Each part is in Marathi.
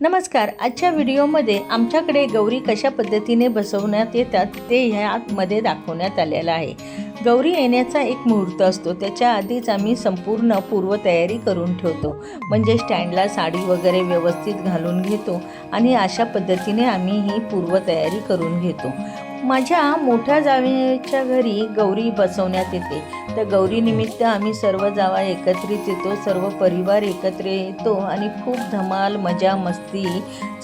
नमस्कार आजच्या व्हिडिओमध्ये आमच्याकडे गौरी कशा पद्धतीने बसवण्यात येतात ते ह्यामध्ये दाखवण्यात आलेलं आहे. गौरी येण्याचा एक मुहूर्त असतो त्याच्या आधीच आम्ही संपूर्ण पूर्वतयारी करून ठेवतो. म्हणजे स्टँडला साडी वगैरे व्यवस्थित घालून घेतो आणि अशा पद्धतीने आम्ही ही पूर्वतयारी करून घेतो. माझ्या मोठ्या जावेच्या घरी गौरी बसवण्यात येते. तर गौरीनिमित्त आम्ही सर्व जावा एकत्रित येतो सर्व परिवार एकत्र येतो आणि खूप धमाल मजा मस्ती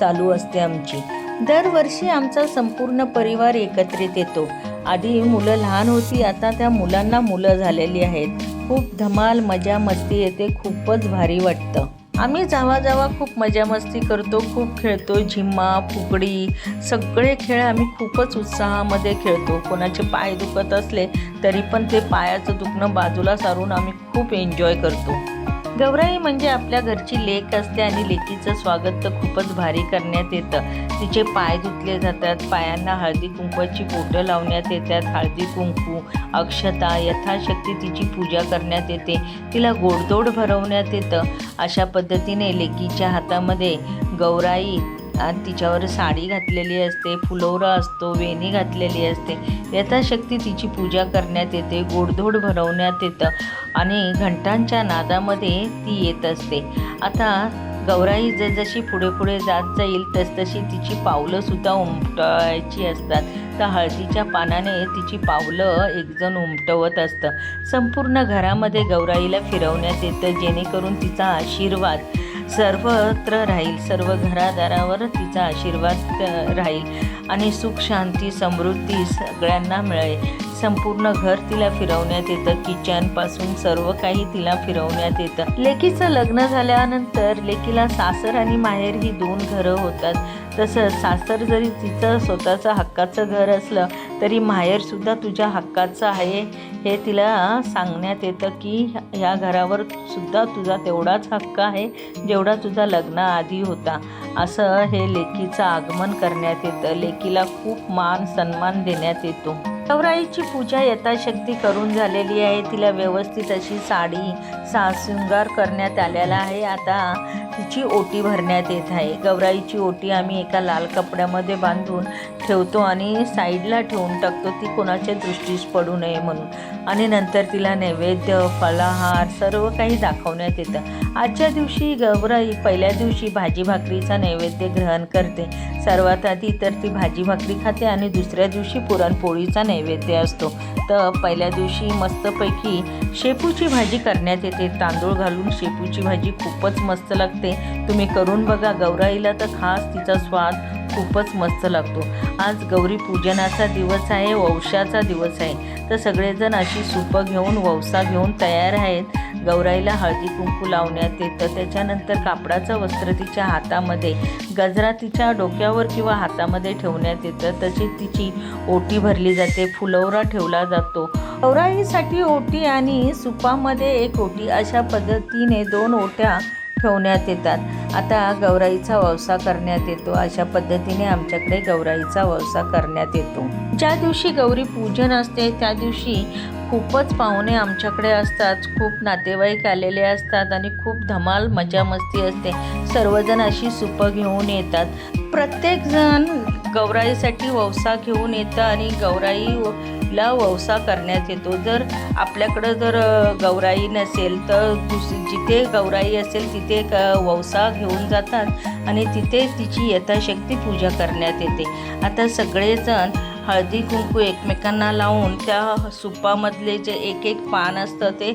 चालू असते आमची. दरवर्षी आमचा संपूर्ण परिवार एकत्रित येतो. आधी मुलं लहान होती आता त्या मुलांना मुलं झालेली आहेत. खूप धमाल मजा मस्ती येते खूपच भारी वाटतं. आम्ही जावा जावा खूप मजा मस्ती करतो खूप खेळतो झिम्मा फुगडी सगळे खेळ आम्ही खूपच उत्साहामध्ये खेळतो. कोणाचे पाय दुखत असले तरी पण ते पायाचं दुखणं बाजूला सारून आम्ही खूप एन्जॉय करतो. गौराई म्हणजे आपल्या घरची लेक असते आणि लेकीचं स्वागत तर खूपच भारी करण्यात येतं. तिचे पाय धुतले जातात पायांना हळदी कुंकवाची बोटं लावण्यात येतात हळदी कुंकू अक्षता यथाशक्ती तिची पूजा करण्यात येते. तिला गोडदोड भरवण्यात येतं. अशा पद्धतीने लेकीच्या हातामध्ये गौराई तिच्यावर साडी घातलेली असते फुलोरा असतो वेणी घातलेली असते. यथाशक्ती तिची पूजा करण्यात येते गोडधोड भरवण्यात येतं आणि घंटांच्या नादामध्ये ती येत असते. आता गौराई जसजशी पुढे पुढे जात जाईल तसतशी तिची पावलंसुद्धा उमटायची असतात. तर हळदीच्या पानाने तिची पावलं एकजण उमटवत असतं. संपूर्ण घरामध्ये गौराईला फिरवण्यात येतं जेणेकरून तिचा आशीर्वाद सर्वत्र राहील सर्व घरादारावर तिचा आशीर्वाद राहील आणि सुख शांती समृद्धी सगळ्यांना मिळेल. संपूर्ण घर तिला फिरवण्यात येतं. किचनपासून सर्व काही तिला फिरवण्यात येतं. लेकीचं लग्न झाल्यानंतर लेकीला सासर आणि माहेर ही दोन घरं होतात. तसंच सासर जरी तिचं स्वतःचं हक्काचं घर असलं तरी माहेरसुद्धा तुझ्या हक्काचं आहे. हे तिला सांगण्यात येतं की ह्या घरावर सुद्धा तुझा तेवढाच हक्क आहे जेवढा तुझा लग्नाआधी होता. असं हे लेकीचं आगमन करण्यात येतं. लेकीला खूप मान सन्मान देण्यात येतो. गौराईची पूजा यथाशक्ती करून झालेली आहे. तिला व्यवस्थित अशी साडी सा शृंगार करण्यात आलेला आहे. आता तिची ओटी भरण्यात येत आहे. गौराईची ओटी आम्ही एका लाल कपड्यामध्ये बांधून ठेवतो आणि साईडला ठेवून टाकतो. ती कोणाच्या दृष्टीस पडू नये म्हणून. आणि नंतर तिला नैवेद्य फलाहार सर्व काही दाखवण्यात येतं. आजच्या दिवशी गौराई पहिल्या दिवशी भाजी भाकरीचा नैवेद्य ग्रहण करते. सर्वात आधी तर ती भाजी भाकरी खाते आणि दुसऱ्या दिवशी पुरणपोळीचा नैवेद्य असतो. तर पहिल्या दिवशी मस्तपैकी शेपूची भाजी करण्यात येते. तांदूळ घालून शेपूची भाजी खूपच मस्त लागते. तुम्ही करून बघा गौराईला तर खास तिचा स्वाद खूपच मस्त लागतो. आज गौरी पूजनाचा दिवस आहे वंशाचा दिवस आहे. तर सगळेजण अशी सुपं घेऊन वंसा घेऊन तयार आहेत. गौराईला हळदी कुंकू लावण्यात येतं. त्याच्यानंतर कापडाचं वस्त्र तिच्या हातामध्ये गजरा तिच्या डोक्यावर किंवा हातामध्ये ठेवण्यात येतं. तशी तिची ओटी भरली जाते फुलवरा ठेवला जातो. गौराईसाठी ओटी आणि सुपामध्ये एक ओटी. अशा पद्धतीने दोन ओट्या ठेवण्यात येतात. आता गौराईचा ववसा करण्यात येतो. अशा पद्धतीने आमच्याकडे गौराईचा ववसा करण्यात येतो. ज्या दिवशी गौरी पूजन असते त्या दिवशी खूपच पाहुणे आमच्याकडे असतात. खूप नातेवाईक आलेले असतात आणि खूप धमाल मजा मस्ती असते. सर्वजण अशी सुपं घेऊन येतात. प्रत्येकजण गौराईसाठी ववसा घेऊन येतं आणि गौराई गौराईला ववसा करण्यात येतो? जर आपल्याकडं जर गौराई नसेल तर दुस जिथे गौराई असेल तिथे क ववसा घेऊन जातात आणि तिथे तिची यथाशक्ती पूजा करण्यात येते. आता सगळेजण हळदी कुंकू एकमेकांना लावून त्या सुपामधले जे एक एक पान असतं ते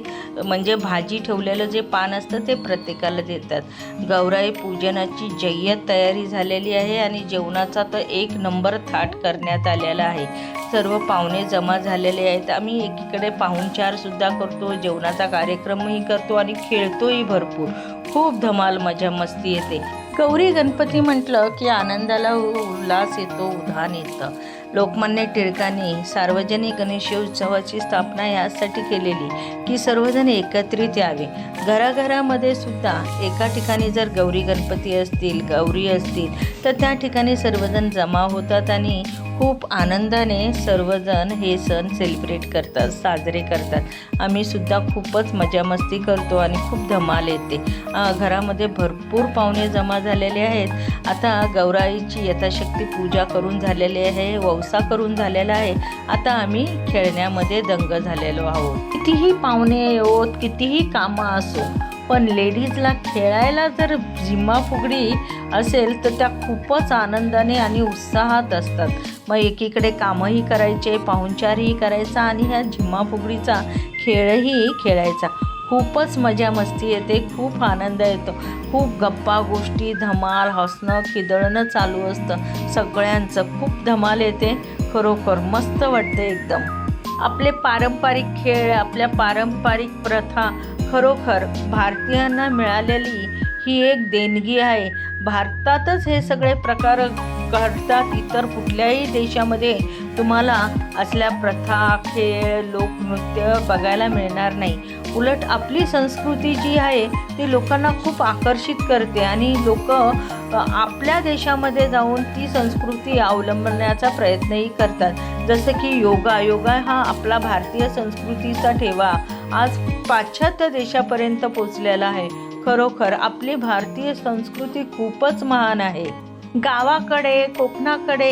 म्हणजे भाजी ठेवलेलं जे पान असतं ते प्रत्येकाला देतात. गौराई पूजनाची जय्यत तयारी झालेली आहे आणि जेवणाचा तर एक नंबर थाट करण्यात आलेला आहे. सर्व पाहुणे जमा झालेले आहेत. आम्ही एकीकडे पाहुणचारसुद्धा करतो जेवणाचा कार्यक्रमही करतो आणि खेळतोही भरपूर. खूप धमाल मजा मस्ती येते. गौरी गणपती म्हटलं की आनंदाला उल्हास येतो उधाण येतं. लोकमान्य टिळकांनी सार्वजनिक गणेशोत्सवाची स्थापना यासाठी केलेली. की सर्वजण एकत्रित यावे. घराघरामध्ये सुद्धा एका ठिकाणी जर गौरी गणपती असतील गौरी असतील तर त्या ठिकाणी सर्वजण जमा होतात आणि खूप आनंदाने सर्वजण हे सण सेलिब्रेट करतात साजरे करतात. आम्ही सुद्धा खूपच मजामस्ती करतो आणि खूप धमाल येते. घरामध्ये भरपूर पाहुणे जमा झालेले आहेत. आता गौराईची यथाशक्ती पूजा करून झालेली आहे वौसा करून झालेला आहे. आता आम्ही खेळण्यामध्ये दंग झालेलो आहोत. कितीही पाहुणे येवोत कितीही कामं असो पण लेडीजला खेळायला जर झिम्मा फुगडी असेल तर त्या खूपच आनंदाने आणि उत्साहात असतात. मग एकीकडे कामही करायचे पाहुणचारही करायचा आणि ह्या झिम्मा फुगडीचा खेळही खेळायचा. खूपच मजा मस्ती येते खूप आनंद येतो. खूप गप्पा गोष्टी धमाल हसणं खिदळणं चालू असतं. सगळ्यांचं खूप धमाल येते खरोखर मस्त वाटते एकदम. आपले पारंपरिक खेळ आपल्या पारंपरिक प्रथा खरोखर भारतीयांना मिळालेली ही एक देणगी आहे. भारतातच हे सगळे प्रकार घडतात इतर कुठल्याही देशामध्ये. तुम्हाला असल्या प्रथा खेळ लोकनृत्य बघायला मिळणार नाही. उलट आपली संस्कृती जी आहे ती लोकांना खूप आकर्षित करते आणि लोक आपल्या देशामध्ये जाऊन ती संस्कृती अवलंबण्याचा प्रयत्नही करतात. जसं की योगा योगा हा आपला भारतीय संस्कृतीचा ठेवा. आज पाश्चात्य देशापर्यंत पोचलेला आहे. खरोखर आपली भारतीय संस्कृती खूपच महान आहे. गावाकडे कोकणाकडे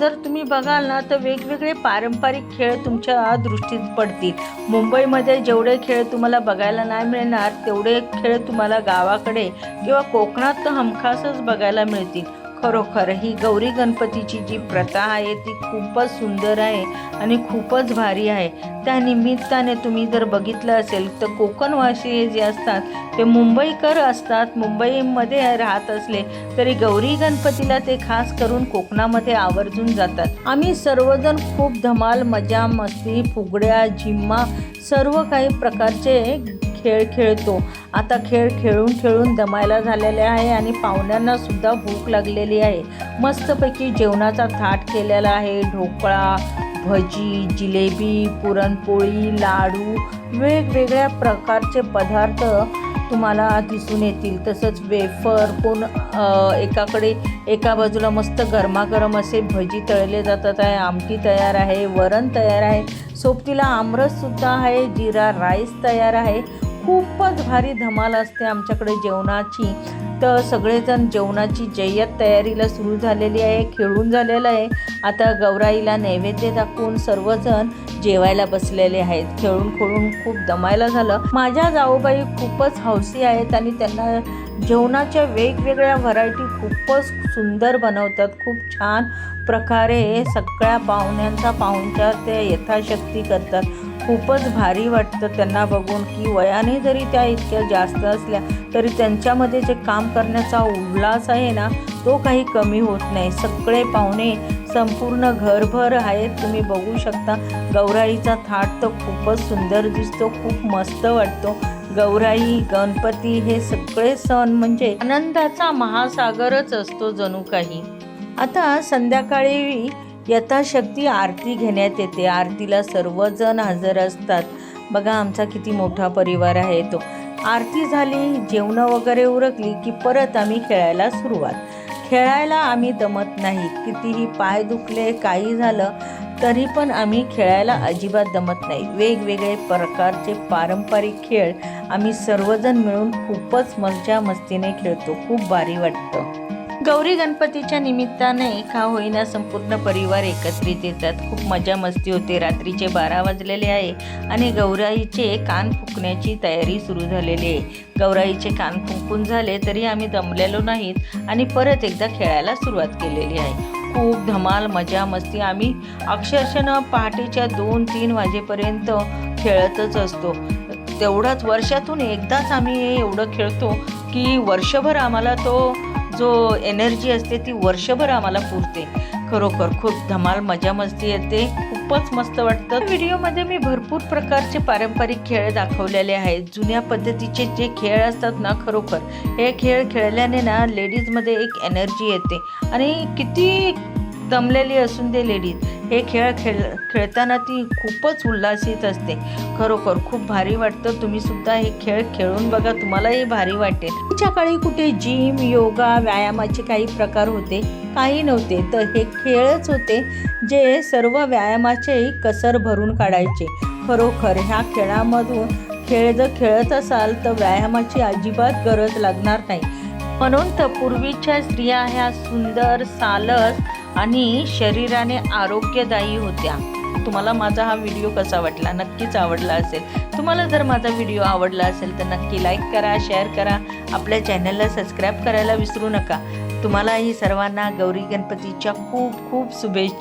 जर तुम्ही बघाल ना तर वेगवेगळे पारंपरिक खेळ तुमच्या दृष्टीत पडतील. मुंबईमध्ये जेवढे खेळ तुम्हाला बघायला नाही मिळणार तेवढे खेळ तुम्हाला गावाकडे किंवा कोकणात तर हमखासच बघायला मिळतील. खरोखर ही गौरी गणपतीची जी प्रथा आहे ती खूपच सुंदर आहे आणि खूपच भारी आहे. त्या निमित्ताने तुम्ही जर बघितलं असेल तर कोकणवासी जे असतात ते मुंबईकर असतात मुंबईमध्ये राहत असले तरी गौरी गणपतीला ते खास करून कोकणामध्ये आवर्जून जातात. आम्ही सर्वजण खूप धमाल मजा मस्ती फुगड्या झिम्मा सर्व काही प्रकारचे खेळ खेळतो. आता खेळ खेळून खेळून दमायला झालेले आहे आणि पाहुण्यांना सुद्धा भूक लागलेली आहे. मस्तपैकी जेवणाचा थाट केलेला आहे. ढोकळा भजी जिलेबी पुरणपोळी लाडू वेगवेगळ्या प्रकारचे पदार्थ तुम्हाला दिसून येतील. तसंच वेफर कोण एकाकडे एका बाजूला मस्त गरमागरम असे भजी तळले जातात आहे. आमटी तयार आहे. वरण तयार आहे. सोबतीला आमरससुद्धा आहे. जिरा राईस तयार आहे. खूपच भारी धमाल असते आमच्याकडे जेवणाची. तर सगळेजण जेवणाची जय्यत तयारीला सुरू झालेली आहे खेळून झालेलं आहे. आता गौराईला नैवेद्य दाखवून सर्वजण जेवायला बसलेले आहेत. खेळून खेळून खूप दमायला झालं. माझ्या जाऊबाई खूपच हौसी आहेत आणि त्यांना जेवणाच्या वेगवेगळ्या व्हरायटी खूपच सुंदर बनवतात. खूप छान प्रकारे सगळ्या पाहुण्यांचा पाहुणचार ते यथाशक्ती करतात. खूपच भारी वाटतं त्यांना बघून की वयाने जरी त्या इतक्या जास्त असल्या तरी त्यांच्यामध्ये जे काम करण्याचा उल्हास आहे ना तो काही कमी होत नाही. सगळे पाहुणे संपूर्ण घरभर आहेत तुम्ही बघू शकता. गौराईचा थाट तर खूपच सुंदर दिसतो खूप मस्त वाटतो. गौराई गणपती हे सगळे सण म्हणजे आनंदाचा महासागरच असतो जणू काही. आता संध्याकाळी यथाशक्ती आरती घेण्यात येते. आरतीला सर्वजण हजर असतात. बघा आमचा किती मोठा परिवार आहे तो. आरती झाली जेवणं वगैरे उरकली की परत आम्ही खेळायला सुरुवात. खेळायला आम्ही दमत नाही. कितीही पाय दुखले काही झालं तरी पण आम्ही खेळायला अजिबात दमत नाही. वेगवेगळे प्रकारचे पारंपरिक खेळ आम्ही सर्वजण मिळून खूपच मजा मस्तीने खेळतो. खूप भारी वाटतं. गौरी गणपतीच्या निमित्ताने का होईना संपूर्ण परिवार एकत्रित येतात. खूप मजा मस्ती होते. रात्रीचे बारा वाजलेले आहे आणि गौराईचे कान फुकण्याची तयारी सुरू झालेली आहे. गौराईचे कान फुंकून झाले तरी आम्ही दमलेलो नाहीत आणि परत एकदा खेळायला सुरुवात केलेली आहे. खूप धमाल मजा मस्ती. आम्ही अक्षरशः पहाटेच्या दोन तीन वाजेपर्यंत खेळतच असतो. तेवढाच वर्षातून एकदाच आम्ही एवढं खेळतो की वर्षभर आम्हाला तो जो एनर्जी असते ती वर्षभर आम्हाला पुरते. खरोखर खूप धमाल मजा मस्ती येते. खूपच मस्त वाटतं. व्हिडिओमध्ये मी भरपूर प्रकारचे पारंपरिक खेळ दाखवलेले आहेत. जुन्या पद्धतीचे जे खेळ असतात ना खरोखर हे खेळ खेळल्याने ना लेडीजमध्ये एक एनर्जी येते. आणि किती दमलेली असून दे लेडीज. हे खेळ खेळ खेळताना ती खूपच उल्हासित असते. खरोखर खूप भारी वाटतं. तुम्ही सुद्धा हे खेळ खेळून बघा. तुम्हालाही भारी वाटेल. त्याच्या काळी कुठे जिम योगा व्यायामाचे काही प्रकार होते? काही नव्हते. तर हे खेळच होते जे सर्व व्यायामाचे कसर भरून काढायचे. खरोखर ह्या खेळामधून खेळ जर खेळत असाल तर व्यायामाची अजिबात गरज लागणार नाही. म्हणून तर पूर्वीच्या स्त्रिया ह्या सुंदर सालस आणि शरीराने आरोग्यदायी होत्या. तुम्हाला माझा हा व्हिडिओ कसा वाटला? नक्कीच आवडला असेल. तुम्हाला जर माझा व्हिडिओ आवडला असेल तर नक्की लाईक करा शेअर करा. आपल्या चॅनलला सबस्क्राईब करायला विसरू नका. तुम्हालाही सर्वांना गौरी गणपतीच्या खूप खूप शुभेच्छा.